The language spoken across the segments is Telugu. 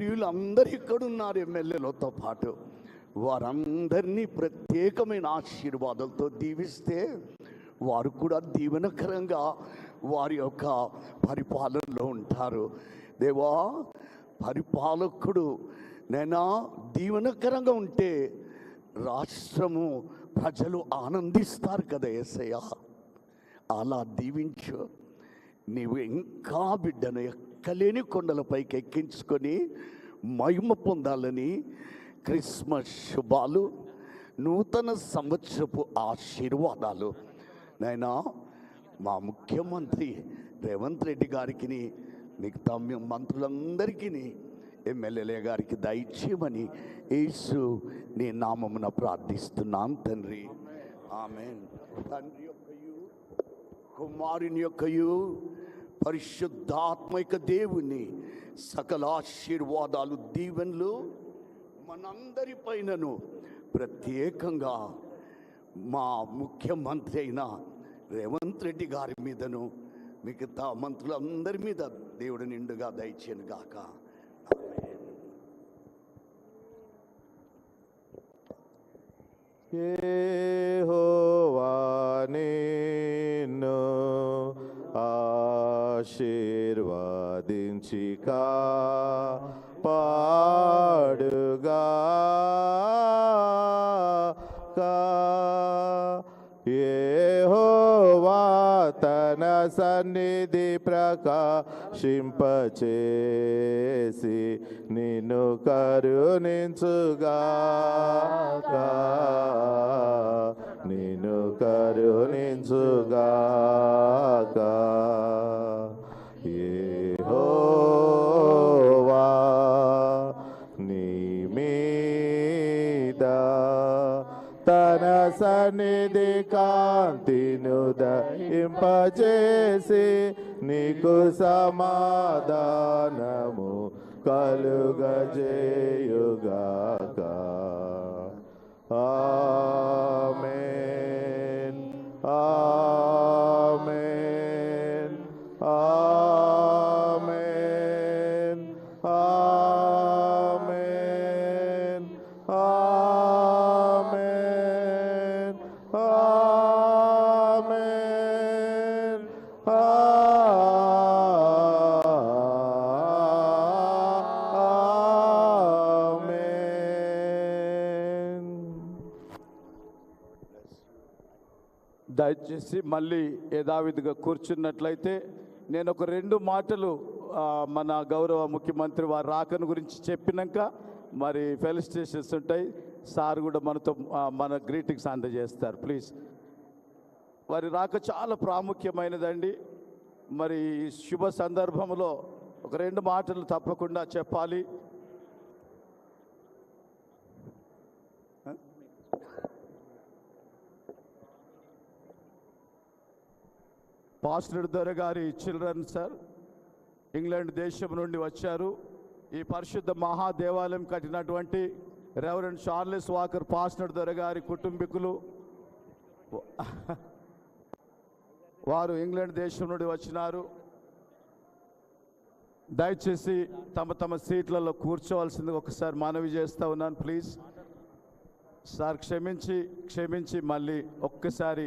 వీళ్ళందరూ ఇక్కడ ఉన్నారు ఎమ్మెల్యేలతో పాటు. వారందరినీ ప్రత్యేకమైన ఆశీర్వాదాలతో దీవిస్తే వారు కూడా దీవెనకరంగా వారి యొక్క పరిపాలనలో ఉంటారు. దేవా పరిపాలకుడు నైనా దీవెనకరంగా ఉంటే రాష్ట్రము ప్రజలు ఆనందిస్తారు కదా ఏసయ్య. అలా దీవించు. నీవు ఇంకా బిడ్డను ఎక్కలేని కొండలపైకి ఎక్కించుకొని మహిమ పొందాలని క్రిస్మస్ శుభాలు నూతన సంవత్సరపు ఆశీర్వాదాలు. నైనా మా ముఖ్యమంత్రి రేవంత్ రెడ్డి గారికి మిగతా మంత్రులందరికీ ఎమ్మెల్యేలే గారికి దయచేయమని యేసు నీ నామమున ప్రార్థిస్తున్నాను తండ్రి. ఆమె తండ్రి యొక్కయు కుమారుని యొక్కయు పరిశుద్ధాత్మిక దేవుని సకల ఆశీర్వాదాలు దీవెనలు మనందరి పైనను ప్రత్యేకంగా మా ముఖ్యమంత్రి అయిన రేవంత్ రెడ్డి గారి మీదను మిగతా మంత్రులందరి మీద దేవుడు నిండుగా దయచేను గాక. యెహోవా నిన్ను ఆశీర్వదించి పాడుగా. యెహోవా తన సన్నిధి ప్రకాశింపచేసి నిన్ను కరుణించుగాక నిన్ను కరుణించుగాక తన సన్నిధి కాంతిను దయింపచేసి నీకు సమాధానము కలుగజేయుగాక. ఆమేన్. ఆ దయచేసి మళ్ళీ యథావిధిగా కూర్చున్నట్లయితే నేను ఒక రెండు మాటలు మన గౌరవ ముఖ్యమంత్రి వారి రాకను గురించి చెప్పినాక మరి ఫెలిస్టేషన్స్ ఉంటాయి. సార్ కూడా మనతో మన గ్రీటింగ్స్ అందజేస్తారు. ప్లీజ్. వారి రాక చాలా ప్రాముఖ్యమైనదండి. మరి శుభ సందర్భంలో ఒక రెండు మాటలు తప్పకుండా చెప్పాలి. పాస్టర్ దొర గారి చిల్డ్రన్ సార్ ఇంగ్లాండ్ దేశం నుండి వచ్చారు. ఈ పరిశుద్ధ మహాదేవాలయం కట్టినటువంటి రెవరెండ్ చార్లెస్ వాకర్ పాస్టర్ దొర గారి కుటుంబీకులు వారు ఇంగ్లాండ్ దేశం నుండి వచ్చినారు. దయచేసి తమ తమ సీట్లలో కూర్చోవలసింది ఒకసారి మనవి చేస్తూ ఉన్నాను ప్లీజ్. సార్ క్షమించి క్షమించి మళ్ళీ ఒక్కసారి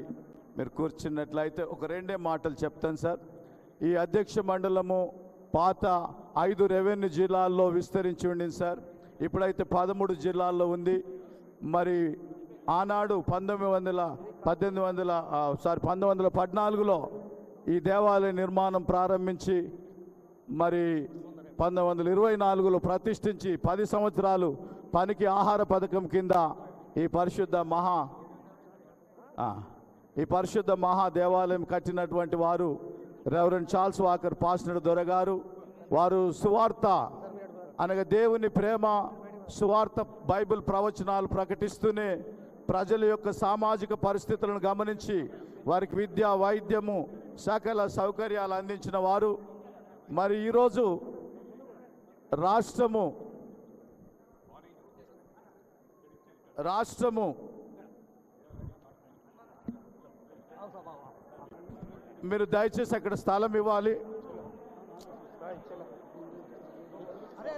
మీరు కూర్చున్నట్లయితే ఒక రెండే మాటలు చెప్తాను సార్. ఈ అధ్యక్ష మండలము పాత ఐదు రెవెన్యూ జిల్లాల్లో విస్తరించి ఉండింది సార్. ఇప్పుడైతే పదమూడు జిల్లాల్లో ఉంది. మరి ఆనాడు పంతొమ్మిది వందల పద్దెనిమిది వందల ఆ, సారీ పంతొమ్మిది వందల పద్నాలుగులో ఈ దేవాలయ నిర్మాణం ప్రారంభించి మరి పంతొమ్మిది వందల ఇరవై నాలుగులో ప్రతిష్ఠించి పది సంవత్సరాలు పనికి ఆహార పథకం కింద ఈ పరిశుద్ధ మహా ఈ పరిశుద్ధ మహాదేవాలయం కట్టినటువంటి వారు రెవరెండ్ చార్ల్స్ వాకర్ పాస్టర్ దొరగారు. వారు సువార్త అనగా దేవుని ప్రేమ సువార్త బైబిల్ ప్రవచనాలు ప్రకటిస్తూనే ప్రజల యొక్క సామాజిక పరిస్థితులను గమనించి వారికి విద్య వైద్యము సకల సౌకర్యాలు అందించిన వారు. మరి ఈరోజు రాష్ట్రము రాష్ట్రము మీరు దయచేసి అక్కడ స్థలం ఇవ్వాలి.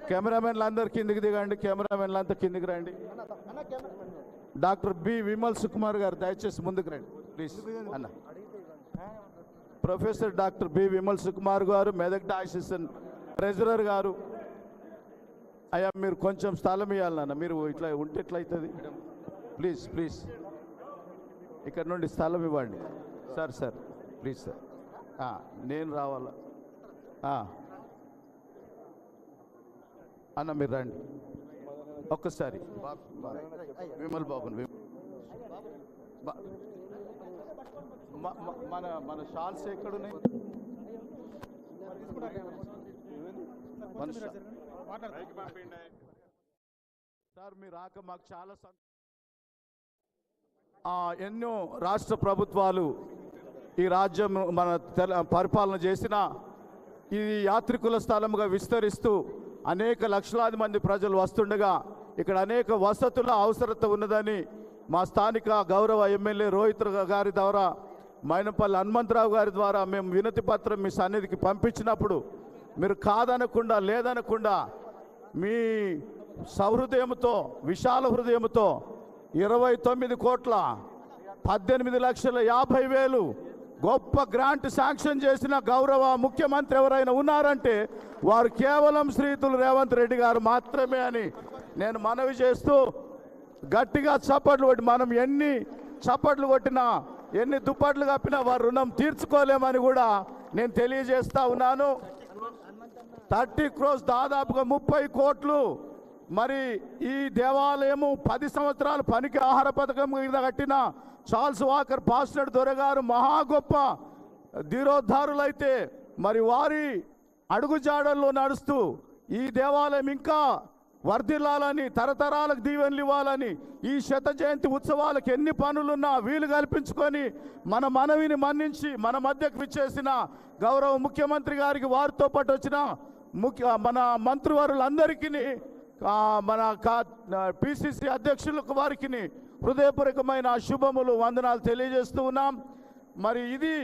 కెమెరామెన్లు అందరు కిందికి దిగండి కెమెరామెన్లు అంతా కిందికి రండి. డాక్టర్ బి విమల్ సుకుమార్ గారు దయచేసి ముందుకు రండి ప్లీజ్. అన్న. Professor doctor B Vimal Sukumar garu Medak assistant treasurer గారు. అయ్యా మీరు కొంచెం స్థలం ఇవ్వాలన్న మీరు ఇట్లా ఉంటే ఎట్లా అవుతుంది ప్లీజ్ ప్లీజ్. ఇక్కడ నుండి స్థలం ఇవ్వండి. Sir sir. Please sir. నేను రావాలా? అన్న మీరు రండి. ఒక్కసారి. బాబు, బాబు. విమల్. బాబుని మన మన షాల్స్ ఎక్కడున్నాయి? మన సార్ మీ రాక మాకు చాలా ఆ, ఎన్నో రాష్ట్ర ప్రభుత్వాలు ఈ రాజ్యం మన తెల పరిపాలన చేసిన ఇది యాత్రికుల స్థలముగా విస్తరిస్తూ అనేక లక్షలాది మంది ప్రజలు వస్తుండగా ఇక్కడ అనేక వసతుల అవసరత ఉన్నదని మా స్థానిక గౌరవ ఎమ్మెల్యే రోహిత్ గారి ద్వారా మైనపల్లి హనుమంతరావు గారి ద్వారా మేము వినతి పత్రం మీ సన్నిధికి పంపించినప్పుడు మీరు కాదనకుండా లేదనకుండా మీ సహృదయంతో విశాల హృదయంతో ఇరవై తొమ్మిది కోట్ల పద్దెనిమిది లక్షల యాభై వేలు గొప్ప గ్రాంట్ శాంక్షన్ చేసిన గౌరవ ముఖ్యమంత్రి ఎవరైనా ఉన్నారంటే వారు కేవలం శ్రీతులు రేవంత్ రెడ్డి గారు మాత్రమే అని నేను మనవి చేస్తూ గట్టిగా చప్పట్లు కొట్టి మనం ఎన్ని చప్పట్లు కొట్టినా ఎన్ని దుప్పట్లు కప్పినా వారు రుణం తీర్చుకోలేమని కూడా నేను తెలియజేస్తా ఉన్నాను. థర్టీ క్రోస్ దాదాపుగా ముప్పై కోట్లు మరి ఈ దేవాలయము పది సంవత్సరాలు పనికి ఆహార పథకం మీద కట్టిన చార్ల్స్ వాకర్ పాస్టర్ దొరగారు మహా గొప్ప ధీరోద్ధారులైతే మరి వారి అడుగుజాడల్లో నడుస్తూ ఈ దేవాలయం ఇంకా వర్ధిల్లాలని తరతరాలకు దీవెనలు ఇవ్వాలని ఈ శత జయంతి ఉత్సవాలకు ఎన్ని పనులున్నా వీలు కల్పించుకొని మన మనవిని మన్నించి మన మధ్యకు విచ్చేసిన గౌరవ ముఖ్యమంత్రి గారికి వారితో పాటు వచ్చిన ముఖ్య మన మంత్రివారులందరికీ మన కా పిసిసి అధ్యక్షులకు వారికి హృదయపూర్వకమైన శుభములు వందనాలు తెలియజేస్తూ ఉన్నాం. మరి ఇది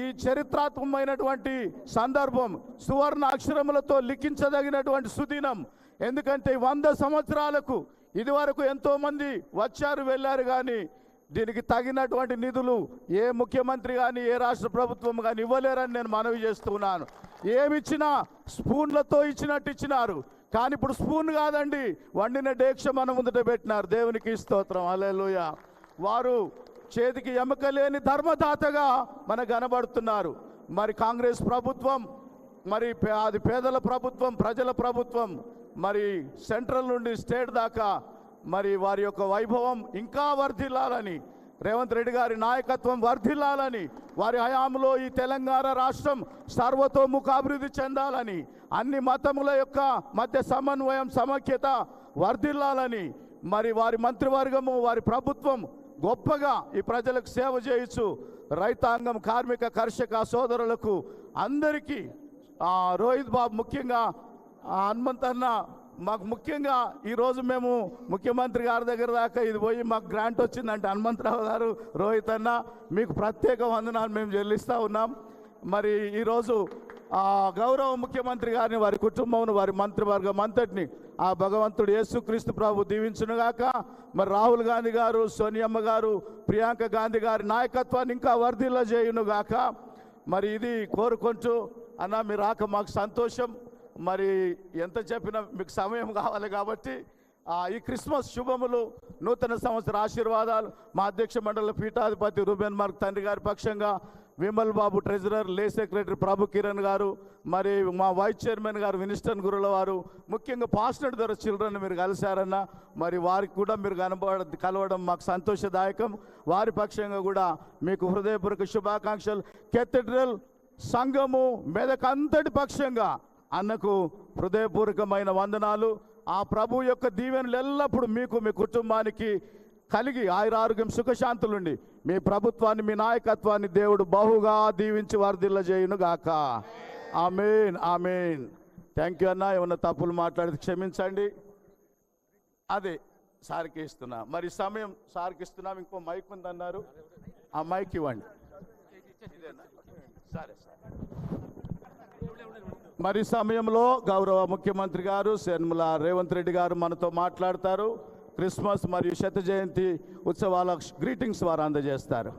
ఈ చరిత్రాత్మకమైనటువంటి సందర్భం సువర్ణ అక్షరములతో లిఖించదగినటువంటి సుదినం. ఎందుకంటే వంద సంవత్సరాలకు ఇదివరకు ఎంతోమంది వచ్చారు వెళ్ళారు కానీ దీనికి తగినటువంటి నిధులు ఏ ముఖ్యమంత్రి కానీ ఏ రాష్ట్ర ప్రభుత్వం కానీ ఇవ్వలేరని నేను మనవి చేస్తున్నాను ఏమిచ్చినా స్పూన్లతో ఇచ్చినట్టు ఇచ్చినారు. కానీ ఇప్పుడు స్పూన్ కాదండి. వండిన డేక్ష మన ముందట పెట్టినారు. దేవునికి స్తోత్రం. అలెలుయ వారు చేతికి ఎముక లేని ధర్మదాతగా మన కనబడుతున్నారు. మరి కాంగ్రెస్ ప్రభుత్వం మరి పే- అది పేదల ప్రభుత్వం ప్రజల ప్రభుత్వం మరి సెంట్రల్ నుండి స్టేట్ దాకా మరి వారి యొక్క వైభవం ఇంకా వర్ధిల్లాలని రేవంత్ రెడ్డి గారి నాయకత్వం వర్ధిల్లాలని వారి హయాంలో ఈ తెలంగాణ రాష్ట్రం సర్వతోముఖాభివృద్ధి చెందాలని అన్ని మతముల యొక్క మధ్య సమన్వయం సమైక్యత వర్ధిల్లాలని మరి వారి మంత్రివర్గము వారి ప్రభుత్వం గొప్పగా ఈ ప్రజలకు సేవ చేయొచ్చు రైతాంగం కార్మిక కర్షక సోదరులకు అందరికీ రోహిత్ బాబు ముఖ్యంగా హనుమంతన్న మాకు ముఖ్యంగా ఈరోజు మేము ముఖ్యమంత్రి గారి దగ్గర దాకా ఇది పోయి మాకు గ్రాంట్ వచ్చిందంటే హనుమంతరావు గారు రోహిత్ అన్న మీకు ప్రత్యేక వందనాలు మేము చెల్లిస్తూ ఉన్నాం. మరి ఈరోజు ఆ గౌరవ ముఖ్యమంత్రి గారిని వారి కుటుంబం వారి మంత్రివర్గం అంతటిని ఆ భగవంతుడు యేసుక్రీస్తు ప్రభు దీవించునుగాక. మరి రాహుల్ గాంధీ గారు సోనియమ్మ గారు ప్రియాంక గాంధీ గారి నాయకత్వాన్ని ఇంకా వర్ధిల్ల చేయునుగాక మరి ఇది కోరుకుంటూ అన్న మీరు రాక మాకు సంతోషం. మరి ఎంత చెప్పినా మీకు సమయం కావాలి కాబట్టి ఆ, ఈ క్రిస్మస్ శుభములు నూతన సంవత్సర ఆశీర్వాదాలు మా అధ్యక్ష మండలి పీఠాధిపతి రూబెన్ మార్క్ తండ్రి గారి పక్షంగా విమల్ బాబు ట్రెజరర్ లే సెక్రటరీ ప్రభు కిరణ్ గారు మరి మా వైస్ చైర్మన్ గారు వినిస్టన్ గురుల వారు ముఖ్యంగా పాస్టర్ ద్వారా చిల్డ్రన్ మీరు కలిశారన్న మరి వారికి కూడా మీరు కనబడ కలవడం మాకు సంతోషదాయకం. వారి పక్షంగా కూడా మీకు హృదయపూర్వక శుభాకాంక్షలు. కెథడ్రల్ సంఘము మెదకంతటి పక్షంగా అన్నకు హృదయపూర్వకమైన వందనాలు. ఆ ప్రభు యొక్క దీవెనలు ఎల్లప్పుడూ మీకు మీ కుటుంబానికి కలిగి ఆయురారోగ్యం సుఖశాంతులుండి. మీ ప్రభుత్వాన్ని మీ నాయకత్వాన్ని దేవుడు బహుగా దీవించి వర్ధిల్ల చేయును గాక ఆమెన్ ఆమెన్. థ్యాంక్ యూ అన్న ఏమన్నా తప్పులు మాట్లాడితే క్షమించండి. అదే సార్కి ఇస్తున్నా. మరి సమయం సార్కి ఇస్తున్నాం ఇంకో మైక్ ఉందన్నారు. ఆ మైక్ ఇవ్వండి. సరే సరే. మరి సమయంలో గౌరవ ముఖ్యమంత్రి గారు శర్మల రేవంత్ రెడ్డి గారు మనతో మాట్లాడతారు. క్రిస్మస్ మరియు శత జయంతి ఉత్సవాల గ్రీటింగ్స్ వారు అందజేస్తారు.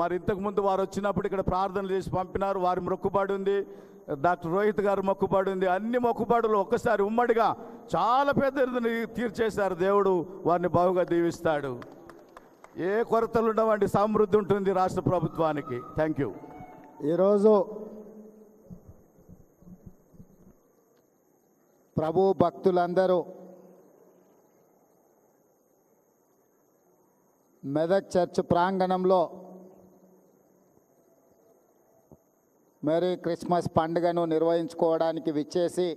మరి ఇంతకుముందు వారు వచ్చినప్పుడు ఇక్కడ ప్రార్థనలు చేసి పంపినారు. వారి మొక్కుబడి ఉంది. డాక్టర్ రోహిత్ గారు మొక్కుబడి ఉంది. అన్ని మొక్కుబడులు ఒక్కసారి ఉమ్మడిగా చాలా పెద్ద తీర్చేశారు. దేవుడు వారిని బాగుగా దీవిస్తాడు. ఏ కొరతలు ఉండవండి. సమృద్ధి ఉంటుంది రాష్ట్ర ప్రభుత్వానికి. థ్యాంక్ యూ ఈరోజు ప్రభు భక్తులందరూ మెదక్ చర్చ్ ప్రాంగణంలో మరి క్రిస్మస్ పండుగను నిర్వహించుకోవడానికి విచ్చేసి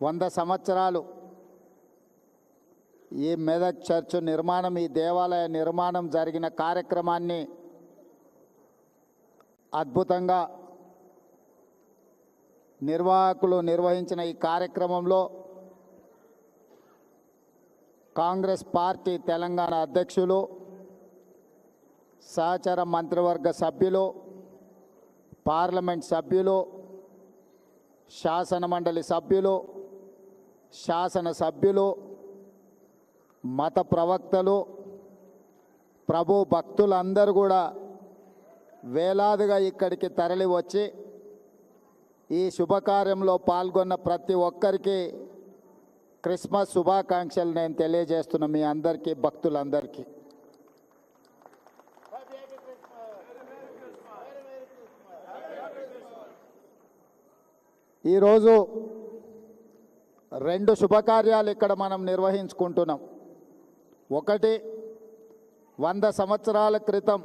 వంద సంవత్సరాలు ఈ మెదక్ చర్చ్ నిర్మాణం ఈ దేవాలయ నిర్మాణం జరిగిన కార్యక్రమాన్ని అద్భుతంగా నిర్వాహకులు నిర్వహించిన ఈ కార్యక్రమంలో కాంగ్రెస్ పార్టీ తెలంగాణ అధ్యక్షులు సహచర మంత్రివర్గ సభ్యులు పార్లమెంట్ సభ్యులు శాసన మండలి సభ్యులు శాసన సభ్యులు మత ప్రవక్తలు ప్రభు భక్తులందరూ కూడా వేలాదిగా ఇక్కడికి తరలి వచ్చి ఈ శుభకార్యంలో పాల్గొన్న ప్రతి ఒక్కరికి క్రిస్మస్ శుభాకాంక్షలు నేను తెలియజేస్తున్న మీ అందరికీ భక్తులందరికీ. ఈరోజు రెండు శుభకార్యాలు ఇక్కడ మనం నిర్వహించుకుంటున్నాం. ఒకటి వంద సంవత్సరాల క్రితం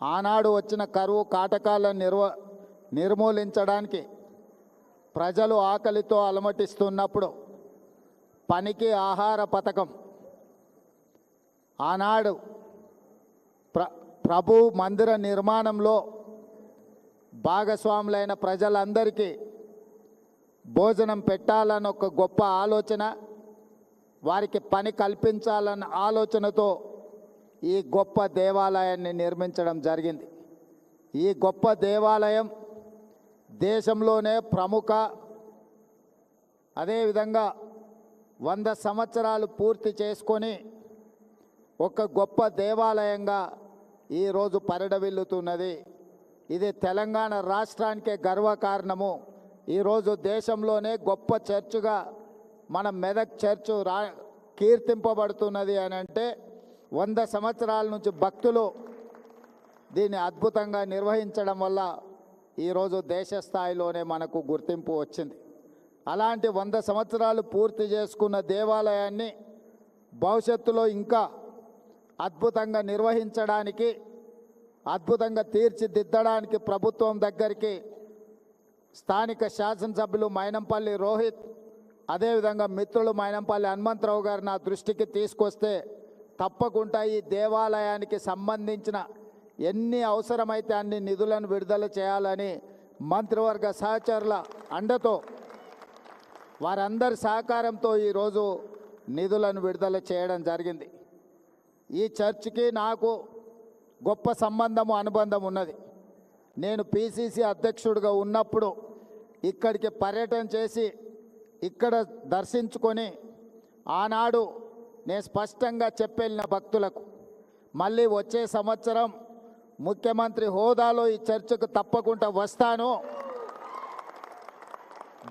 ఆనాడు వచ్చిన కరువు కాటకాలను నిర్వ నిర్మూలించడానికి ప్రజలు ఆకలితో అలమటిస్తున్నప్పుడు పనికి ఆహార పథకం. ఆనాడు ప్ర ప్రభు మందిర నిర్మాణంలో భాగస్వాములైన ప్రజలందరికీ భోజనం పెట్టాలని ఒక గొప్ప ఆలోచన వారికి పని కల్పించాలన్న ఆలోచనతో ఈ గొప్ప దేవాలయాన్ని నిర్మించడం జరిగింది. ఈ గొప్ప దేవాలయం దేశంలోనే ప్రముఖ అదేవిధంగా వంద సంవత్సరాలు పూర్తి చేసుకొని ఒక గొప్ప దేవాలయంగా ఈరోజు పరిడవిల్లుతున్నది. ఇది తెలంగాణ రాష్ట్రానికే గర్వకారణము ఈరోజు దేశంలోనే గొప్ప చర్చిగా మన మెదక్ చర్చు రా కీర్తింపబడుతున్నది అని అంటే వంద సంవత్సరాల నుంచి భక్తులు దీన్ని అద్భుతంగా నిర్వహించడం వల్ల ఈరోజు దేశ స్థాయిలోనే మనకు గుర్తింపు వచ్చింది. అలాంటి వంద సంవత్సరాలు పూర్తి చేసుకున్న దేవాలయాన్ని భవిష్యత్తులో ఇంకా అద్భుతంగా నిర్వహించడానికి అద్భుతంగా తీర్చిదిద్దడానికి ప్రభుత్వం దగ్గరికి స్థానిక శాసనసభ్యులు మైనంపల్లి రోహిత్ అదేవిధంగా మిత్రులు మైనంపల్లి హనుమంతరావు గారు నా దృష్టికి తీసుకొస్తే తప్పకుండా ఈ దేవాలయానికి సంబంధించిన ఎన్ని అవసరమైతే అన్ని నిధులను విడుదల చేయాలని మంత్రివర్గ సహచరుల అండతో వారందరి సహకారంతో ఈరోజు నిధులను విడుదల చేయడం జరిగింది. ఈ చర్చికి నాకు గొప్ప సంబంధము అనుబంధం ఉన్నది. నేను పిసిసి అధ్యక్షుడిగా ఉన్నప్పుడు ఇక్కడికి పర్యటన చేసి ఇక్కడ దర్శించుకొని ఆనాడు నేను స్పష్టంగా చెప్పెళ్ళిన భక్తులకు మళ్ళీ వచ్చే సంవత్సరం ముఖ్యమంత్రి హోదాలో ఈ చర్చకు తప్పకుండా వస్తాను.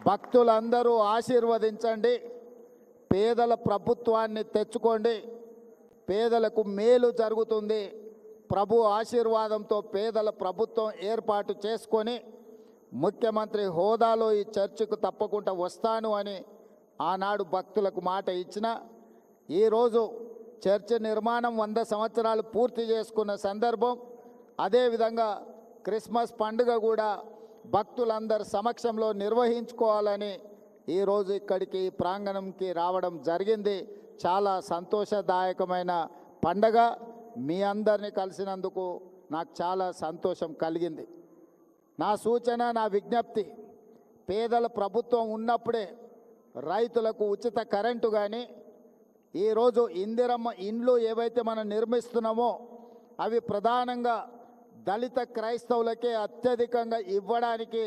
భక్తులందరూ ఆశీర్వదించండి. పేదల ప్రభుత్వాన్ని తెచ్చుకోండి. పేదలకు మేలు జరుగుతుంది. ప్రభు ఆశీర్వాదంతో పేదల ప్రభుత్వం ఏర్పాటు చేసుకొని ముఖ్యమంత్రి హోదాలో ఈ చర్చకు తప్పకుండా వస్తాను అని ఆనాడు భక్తులకు మాట ఇచ్చిన ఈరోజు చర్చ్ నిర్మాణం వంద సంవత్సరాలు పూర్తి చేసుకున్న సందర్భం అదేవిధంగా క్రిస్మస్ పండుగ కూడా భక్తులందరి సమక్షంలో నిర్వహించుకోవాలని ఈరోజు ఇక్కడికి ప్రాంగణంకి రావడం జరిగింది. చాలా సంతోషదాయకమైన పండగ. మీ అందరిని కలిసినందుకు నాకు చాలా సంతోషం కలిగింది. నా సూచన నా విజ్ఞప్తి పేదల ప్రభుత్వం ఉన్నప్పుడే రైతులకు ఉచిత కరెంటు కానీ ఈరోజు ఇందిరమ్మ ఇండ్లు ఏవైతే మనం నిర్మిస్తున్నామో అవి ప్రధానంగా దళిత క్రైస్తవులకే అత్యధికంగా ఇవ్వడానికి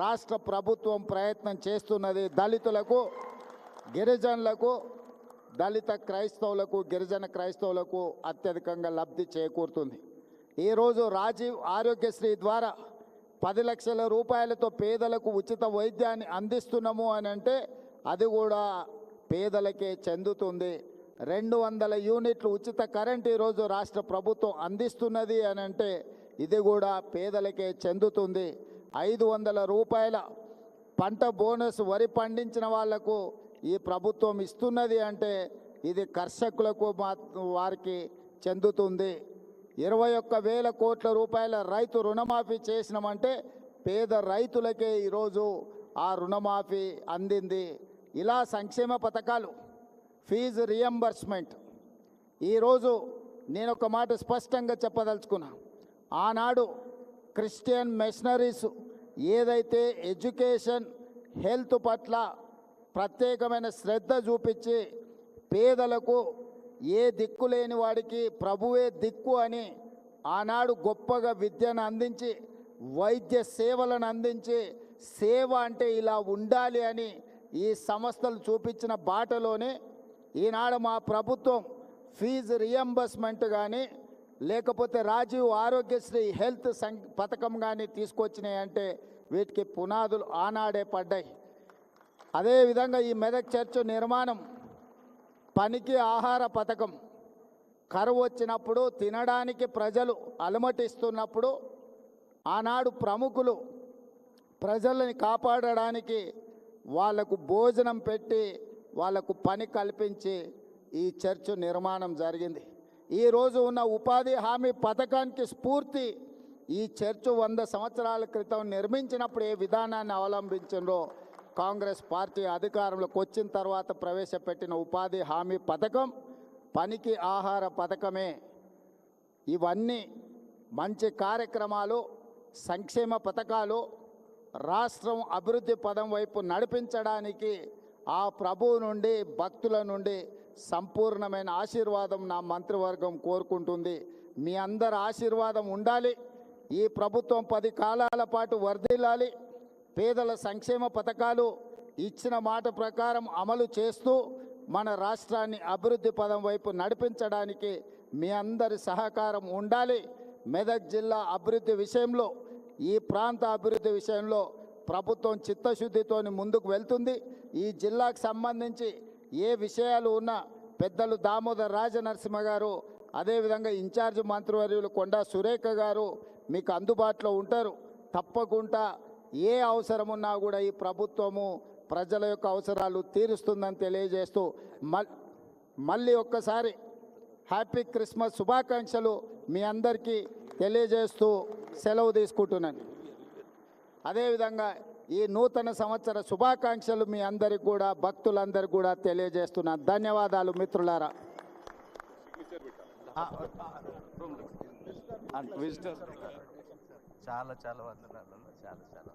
రాష్ట్ర ప్రభుత్వం ప్రయత్నం చేస్తున్నది దళితులకు గిరిజనులకు దళిత క్రైస్తవులకు గిరిజన క్రైస్తవులకు అత్యధికంగా లబ్ధి చేకూరుతుంది. ఈరోజు రాజీవ్ ఆరోగ్యశ్రీ ద్వారా పది లక్షల రూపాయలతో పేదలకు ఉచిత వైద్యాన్ని అందిస్తున్నాము అని అంటే అది కూడా పేదలకే చెందుతుంది. రెండు వందల యూనిట్లు ఉచిత కరెంట్ ఈరోజు రాష్ట్ర ప్రభుత్వం అందిస్తున్నది అని అంటే ఇది కూడా పేదలకే చెందుతుంది. ఐదు వందల రూపాయల పంట బోనస్ వరి పండించిన వాళ్ళకు ఈ ప్రభుత్వం ఇస్తున్నది అంటే ఇది కర్షకులకు మా వారికి చెందుతుంది. ఇరవై ఒక్క వేల కోట్ల రూపాయల రైతు రుణమాఫీ చేసినామంటే పేద రైతులకే ఈరోజు ఆ రుణమాఫీ అందింది. ఇలా సంక్షేమ పథకాలు ఫీజు రియంబర్స్మెంట్. ఈరోజు నేను ఒక మాట స్పష్టంగా చెప్పదలుచుకున్నాను ఆనాడు క్రిస్టియన్ మిషనరీస్ ఏదైతే ఎడ్యుకేషన్ హెల్త్ పట్ల ప్రత్యేకమైన శ్రద్ధ చూపించి పేదలకు ఏ దిక్కు లేని వాడికి ప్రభువే దిక్కు అని ఆనాడు గొప్పగా విద్యను అందించి వైద్య సేవలను అందించి సేవ అంటే ఇలా ఉండాలి అని ఈ సంస్థలు చూపించిన బాటలోనే ఈనాడు మా ప్రభుత్వం ఫీజు రియంబర్స్మెంట్ కానీ లేకపోతే రాజీవ్ ఆరోగ్యశ్రీ హెల్త్ సం పథకం కానీ తీసుకొచ్చినాయి అంటే వీటికి పునాదులు ఆనాడే పడ్డాయి. అదేవిధంగా ఈ మెదక్ చర్చ్ నిర్మాణం పనికి ఆహార పథకం కరువు వచ్చినప్పుడు తినడానికి ప్రజలు అలమటిస్తున్నప్పుడు ఆనాడు ప్రముఖులు ప్రజల్ని కాపాడడానికి వాళ్ళకు భోజనం పెట్టి వాళ్ళకు పని కల్పించి ఈ చర్చ్ నిర్మాణం జరిగింది. ఈరోజు ఉన్న ఉపాధి హామీ పథకానికి స్ఫూర్తి ఈ చర్చ్ వంద సంవత్సరాల క్రితం నిర్మించినప్పుడు ఏ విధానాన్ని అవలంబించిందో కాంగ్రెస్ పార్టీ అధికారంలోకి వచ్చిన తర్వాత ప్రవేశపెట్టిన ఉపాధి హామీ పథకం పనికి ఆహార పథకమే. ఇవన్నీ మంచి కార్యక్రమాలు సంక్షేమ పథకాలు రాష్ట్రం అభివృద్ధి పదం వైపు నడిపించడానికి ఆ ప్రభువు నుండి భక్తుల నుండి సంపూర్ణమైన ఆశీర్వాదం నా మంత్రివర్గం కోరుకుంటుంది. మీ అందరి ఆశీర్వాదం ఉండాలి. ఈ ప్రభుత్వం పది కాలాల పాటు వర్ధిల్లాలి. పేదల సంక్షేమ పథకాలు ఇచ్చిన మాట ప్రకారం అమలు చేస్తూ మన రాష్ట్రాన్ని అభివృద్ధి పదం వైపు నడిపించడానికి మీ అందరి సహకారం ఉండాలి. మెదక్ జిల్లా అభివృద్ధి విషయంలో ఈ ప్రాంత అభివృద్ధి విషయంలో ప్రభుత్వం చిత్తశుద్ధితోని ముందుకు వెళ్తుంది. ఈ జిల్లాకు సంబంధించి ఏ విషయాలు ఉన్నా పెద్దలు దామోదర్ రాజనరసింహ గారు అదేవిధంగా ఇన్ఛార్జ్ మంత్రివర్యులు కొండా సురేఖ గారు మీకు అందుబాటులో ఉంటారు. తప్పకుండా ఏ అవసరం ఉన్నా కూడా ఈ ప్రభుత్వము ప్రజల యొక్క అవసరాలు తీరుస్తుందని తెలియజేస్తూ మల్ మళ్ళీ ఒక్కసారి హ్యాపీ క్రిస్మస్ శుభాకాంక్షలు మీ అందరికీ తెలియజేస్తూ సెలవు తీసుకుంటున్నాను. అదేవిధంగా ఈ నూతన సంవత్సర శుభాకాంక్షలు మీ అందరికి కూడా భక్తులందరికీ కూడా తెలియజేస్తున్నా. ధన్యవాదాలు మిత్రులారా. చాలా చాలా వందనాలు చాలా చాలా.